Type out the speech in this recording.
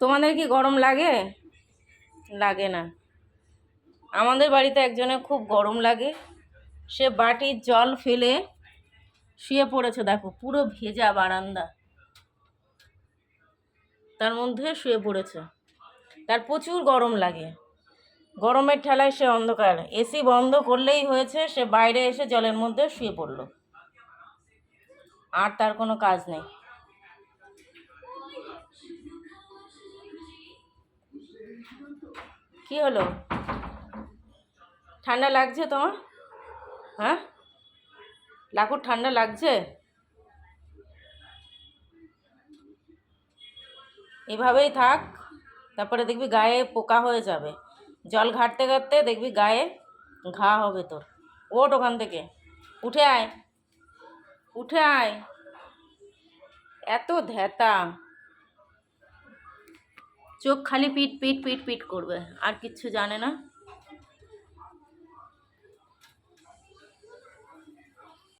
তোমাদের কি গরম লাগে? লাগে না। আমাদের বাড়িতে একজনের খুব গরম লাগে। সে বাটির জল ফেলে শুয়ে পড়েছে, দেখো, পুরো ভেজা বারান্দা। তার মধ্যে শুয়ে পড়েছে। তার প্রচুর গরম লাগে। গরমের ঠেলায় সে অন্ধকার। এসি বন্ধ করলেই হয়েছে, সে বাইরে এসে জলের মধ্যে শুয়ে পড়ল। আর তার কোনো কাজ নেই। কি হলো? ঠান্ডা লাগছে তোমার? হ্যাঁ? লাকুর ঠান্ডা লাগছে? এভাবেই থাক, তারপরে দেখবি গায়ে পোকা হয়ে যাবে। জল ঘাটতে ঘাটতে দেখবি গায়ে ঘা হবে তোর। ওট ওখান থেকে। উঠে আয়। উঠে আয়। এত ধ্যাতা। চোখ খালি পিট পিট পিট পিট করবে আর কিচ্ছু জানে না।